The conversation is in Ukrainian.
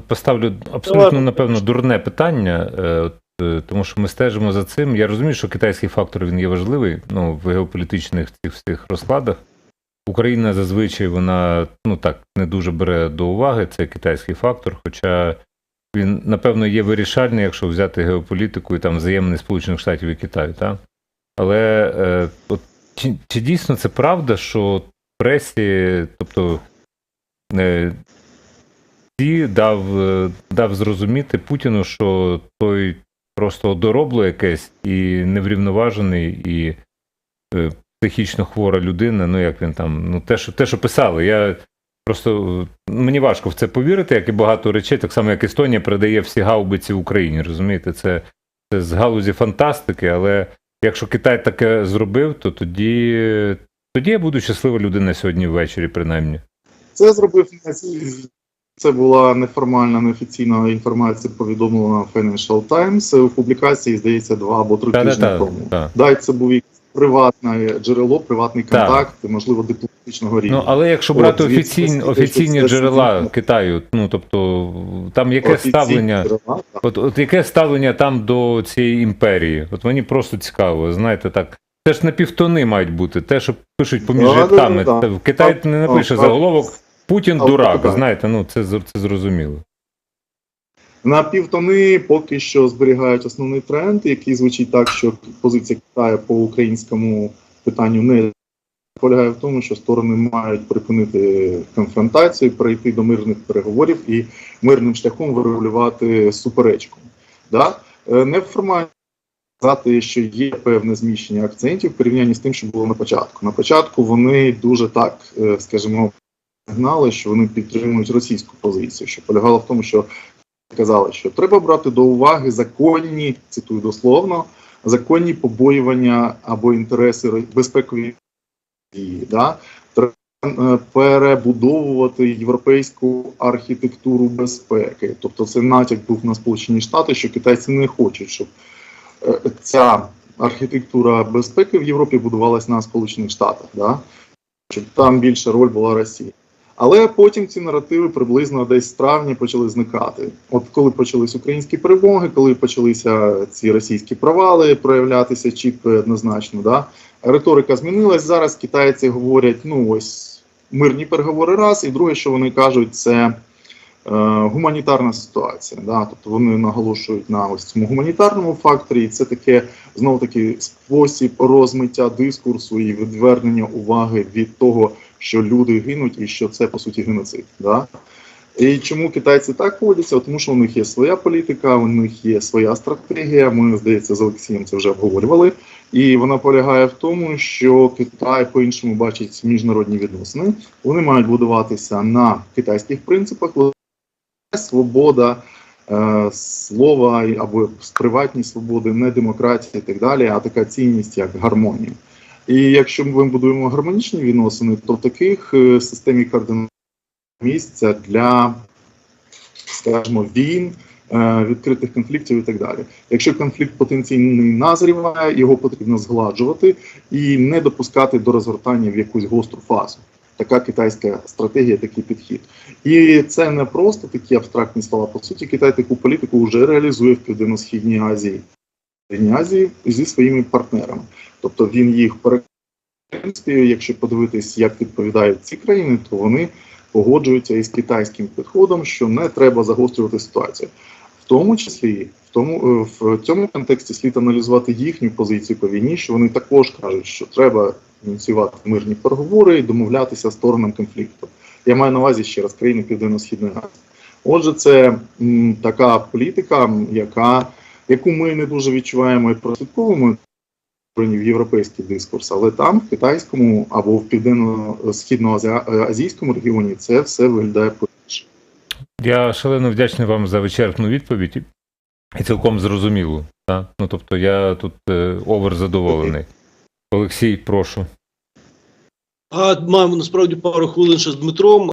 поставлю абсолютно, напевно, дурне питання, е, е, тому що ми стежимо за цим. Я розумію, що китайський фактор він є важливий ну, в геополітичних цих всіх розкладах. Україна зазвичай вона ну так не дуже бере до уваги цей китайський фактор, хоча він, напевно, є вирішальний, якщо взяти геополітику і там взаємини Сполучених Штатів і Китаю. Так? Але е, от, чи, чи дійсно це правда, що пресі, тобто е, Сі дав, е, дав зрозуміти Путіну, що той просто одоробло якесь і неврівноважений, і е, психічно хвора людина. Ну як він там, ну те, що те, що писали. Я просто е, мені важко в це повірити, як і багато речей, так само як Естонія передає всі гаубиці в Україні. Розумієте, це, це з галузі фантастики, але якщо Китай таке зробив, то тоді, тоді я буду щаслива людина сьогодні ввечері, принаймні. Це зробив не це була неформальна, неофіційна інформація, повідомлена Financial Times у публікації, здається, два або три тижні Та-та-та, тому. та. Дай це був приватне джерело, приватний Так. контакт, можливо, дипломатичного рівня. Ну, але якщо брати звідси офіційні, офіційні це- джерела це- Китаю, ну тобто там яке ставлення, джерела, от, от яке ставлення там до цієї імперії? От мені просто цікаво, знаєте, так. Це ж на півтони мають бути, те, що пишуть поміж Да, да, рядками. да, да. Та В Китай не напише заголовок Путін а, дурак. так. Знаєте, ну це це зрозуміло. На півтони поки що зберігають основний тренд, який звучить так, що позиція Китаю по українському питанню не полягає в тому, що сторони мають припинити конфронтацію, перейти до мирних переговорів і мирним шляхом вирегулювати суперечку. Да? Е, Неформально сказати, що є певне зміщення акцентів в порівнянні з тим, що було на початку. На початку вони дуже так, е, скажімо, гнали, що вони підтримують російську позицію, що полягало в тому, що казали, що треба брати до уваги законні, цитую дословно, законні побоювання або інтереси безпекові дії. Да? Е, перебудовувати європейську архітектуру безпеки. Тобто це натяк був на Сполучені Штати, що китайці не хочуть, щоб е, ця архітектура безпеки в Європі будувалась на Сполучених Штатах, да? щоб там більша роль була Росії. Але потім ці наративи приблизно десь з травня почали зникати. От коли почались українські перемоги, коли почалися ці російські провали проявлятися чітко і однозначно, да? риторика змінилась. Зараз китайці говорять: ну ось мирні переговори раз, і друге, що вони кажуть, це е, гуманітарна ситуація. Да? Тобто вони наголошують на ось цьому гуманітарному факторі, і це таке знову таки спосіб розмиття дискурсу і відвернення уваги від того, що люди гинуть, і що це по суті геноцид. Да? І чому китайці так поводяться? Тому що у них є своя політика, у них є своя стратегія. Ми, здається, з Олексієм це вже обговорювали. І вона полягає в тому, що Китай по-іншому бачить міжнародні відносини. Вони мають будуватися на китайських принципах. Свобода е, слова або приватні свободи, не демократія і так далі, а така цінність, як гармонія. І якщо ми будуємо гармонічні відносини, то в таких е, системі координат місця для, скажімо, війн, е, відкритих конфліктів і так далі. Якщо конфлікт потенційний назріває, його потрібно згладжувати і не допускати до розгортання в якусь гостру фазу. Така китайська стратегія, такий підхід. І це не просто такі абстрактні слова. По суті, Китай таку політику вже реалізує в Південно-Східній Азії. Азії зі своїми партнерами. Тобто він їх переконує, якщо подивитись, як відповідають ці країни, то вони погоджуються із китайським підходом, що не треба загострювати ситуацію. В тому числі, в тому е, в цьому контексті слід аналізувати їхню позицію по війні, що вони також кажуть, що треба ініціювати мирні переговори і домовлятися сторонам конфлікту. Я маю на увазі ще раз країни Південно-Східної Азії. Отже, це м, така політика, яка, яку ми не дуже відчуваємо і прослідковуємо європейський дискурс, але там, в китайському або в південно-східноазійському регіоні, це все виглядає по-іншому. Я шалено вдячний вам за вичерпну відповідь і- цілком зрозумілу. Та? Ну, тобто я тут е, овер задоволений. Олексій, прошу. А маємо насправді пару хвилин ще з Дмитром.